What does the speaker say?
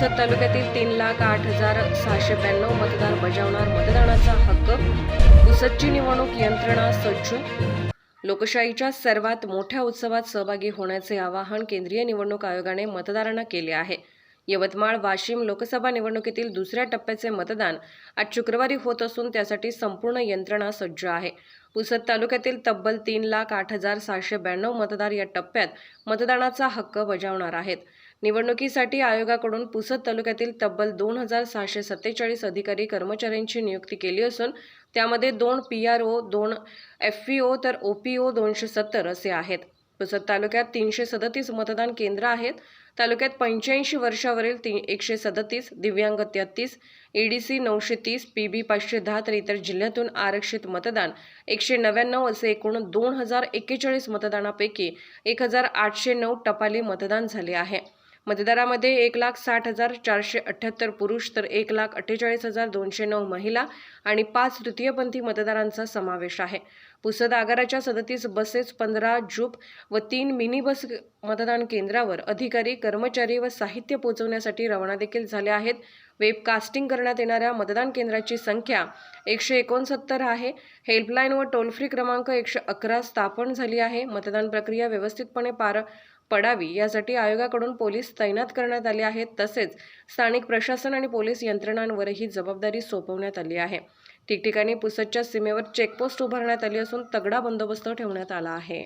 पुसद तालुक्यातील तीन लाख आठ हजार सहाशे ब्याण्णव मतदार बजावणार मतदानाचा हक्क. पुसदची निवडणूक यंत्रणा सज्ज. लोकशाहीच्या सर्वात मोठ्या उत्सवात सहभागी होण्याचे आवाहन केंद्रीय निवडणूक आयोगाने मतदारांना केले आहे. यवतमाळ वाशिम लोकसभा निवडणुकीतील दुसऱ्या टप्प्याचे मतदान आज शुक्रवारी होत असून त्यासाठी संपूर्ण यंत्रणा सज्ज आहे. पुसद तालुक्यातील तब्बल तीन लाख आठ हजार सहाशे ब्याण्णव मतदार या टप्प्यात मतदानाचा हक्क बजावणार आहेत. निवडणुकीसाठी आयोगाकडून पुसद तालुक्यातील तब्बल दोन हजार सहाशे सत्तेचाळीस अधिकारी कर्मचाऱ्यांची नियुक्ती केली असून त्यामध्ये दोन पी आर ओ दोन एफ पी ओ तर ओ पी ओ दोनशे सत्तर असे आहेत. पुसद तालुक्यात तीनशे सदतीस मतदान केंद्र आहेत. तालुक्यात पंच्याऐंशी वर्षावरील ती एकशे सदतीस दिव्यांग तेहतीस ईडीसी नऊशे तीस पी बी पाचशे दहा तर इतर जिल्ह्यातून आरक्षित मतदान एकशे नव्याण्णव असे एकूण दोन हजार एक्केचाळीस मतदानापैकी एक हजार आठशे नऊ टपाली मतदान झाले आहे. मतदारामध्ये एक लाख साठ हजार चारशे अठ्ठ्याहत्तर पुरुष तर एक लाख अठ्ठेचाळीस हजार दोनशे नऊ महिला आणि पाच तृतीयपंथी मतदारांचा समावेश आहे. पुसद आगाराच्या सदतीस बसेस पंधरा जूप व तीन मिनी बस मतदान केंद्रावर अधिकारी कर्मचारी व साहित्य पोहोचवण्यासाठी रवाना देखील झाले आहेत. वेबकास्टिंग करण्यात येणाऱ्या मतदान केंद्राची संख्या एकशे एकोणसत्तर आहे. हेल्पलाईन व टोल फ्री क्रमांक एकशे अकरा स्थापन झाली आहे. मतदान प्रक्रिया व्यवस्थितपणे पार पडावी यासाठी आयोगाकडून पोलीस तैनात करण्यात आले आहेत. तसेच स्थानिक प्रशासन आणि पोलीस यंत्रणांवरही जबाबदारी सोपवण्यात आली आहे. ठिकठिकाणी पुसदच्या सीमेवर चेकपोस्ट उभारण्यात आली असून तगडा बंदोबस्त ठेवण्यात आला आहे.